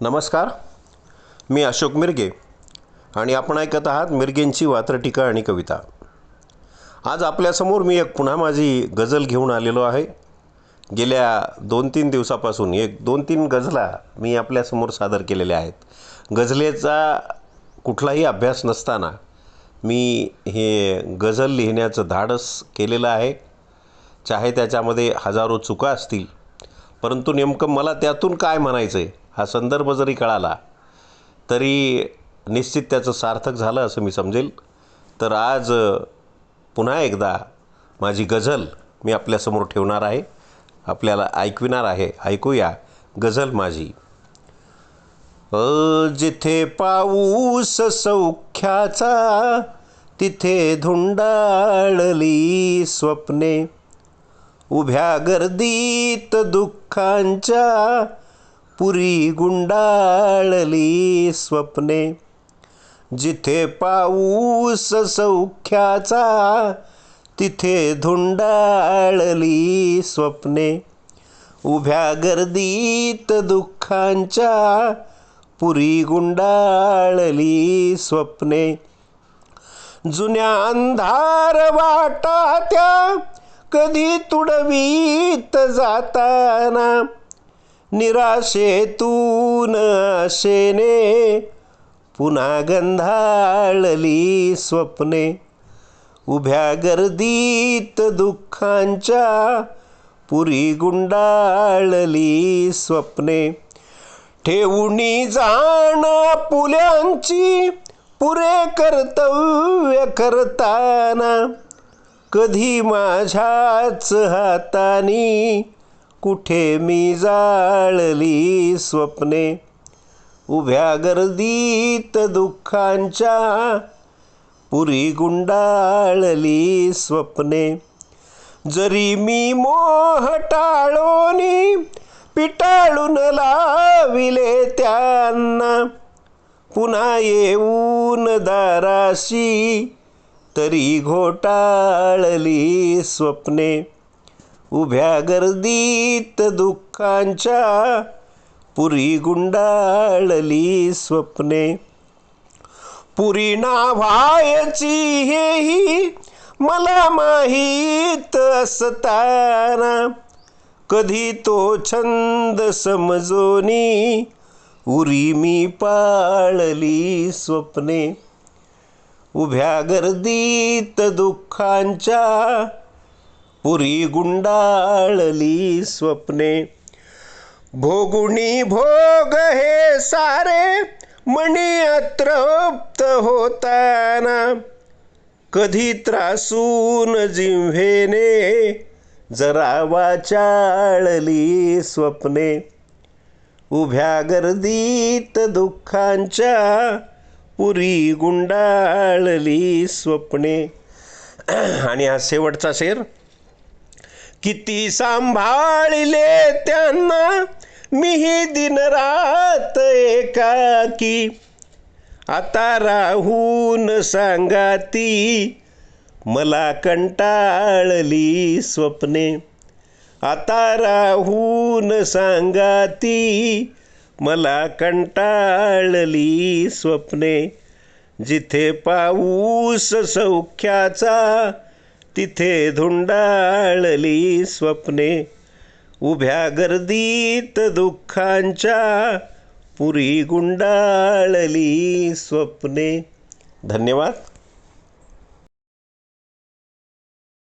नमस्कार. मी अशोक मिरगे आणि आपण ऐकत आहात मिरगेंची वात्रटिका आणि कविता. आज आपल्यासमोर मी एक पुन्हा माझी गझल घेऊन आलेलो आहे. गेल्या दोन तीन दिवसापासून एक दोन तीन गझला मी आपल्यासमोर सादर केलेल्या आहेत. गझलेचा कुठलाही अभ्यास नसताना मी हे गझल लिहिण्याचं धाडस केलेलं आहे. चाहे त्याच्यामध्ये हजारो चुका असतील परंतु नेमकं मला त्यातून काय म्हणायचं आहे हा संदर्भ जरी कळाला तरी निश्चित त्याचं सार्थक झालं असं मी समजेल. तर आज पुन्हा एकदा माझी गझल मी आपल्यासमोर ठेवणार आहे. आपल्याला ऐकविणार आहे. ऐकूया गझल माझी. अ जिथे पाऊस सौख्याचा तिथे धुंडाळली स्वप्ने. उभ्या गर्दीत दुःखांच्या पुरी गुंडाळली स्वप्ने. जिथे पाऊस सौख्याचा तिथे धुंडाळली स्वप्ने. उभ्या गर्दीत दुःखांच्या पुरी गुंडाळली स्वप्ने. जुन्या अंधार वाटा त्या कधी तुडवीत जाताना. निराशेतून आशेने पुन्हा गंधाळली स्वप्ने. उभ्या गर्दीत दुःखांच्या पुरी गुंडाळली स्वप्ने. ठेवणी जाण पुल्यांची पुरे कर्तव्य करताना. कधी माझ्याच हातानी कुठे मी जाळली स्वप्ने? उभ्या गर्दीत दुःखांच्या पुरी गुंडाळली स्वप्ने. जरी मी मोह टाळोनी पिटाळून लाविले त्यांना पुन्हा येऊन दाराशी तरी घोटाळली स्वप्ने. उभ्या गर्दीत दुःखांच्या पुरी गुंडाळली स्वप्ने. पुरी नाभायची हेही मला माहीत असताना कधी तो छंद समजोनी उरी मी पाळली स्वप्ने. उभ्या गर्दीत दुःखांच्या पुरी गुंडाळली स्वप्ने. भोगुणी भोग हे सारे मणी अतृप्त होताना. कधी त्रासून जिव्हेने जरा वाचाळली स्वप्ने. उभ्या गर्दीत दुःखांच्या पुरी गुंडाळली स्वप्ने. आणि हा शेवटचा शेर. किती सांभाळले त्यांना? मीही दिनरात एकाकी. आता राहून सांगा ती मला कंटाळली स्वप्ने. आता राहून सांगा ती मला कंटाळली स्वप्ने. जिथे पाऊस सौख्याचा तिथे धुंडाळली स्वप्ने. उभ्या गर्दीत दुःखांच्या पुरी गुंडाळली स्वप्ने. धन्यवाद.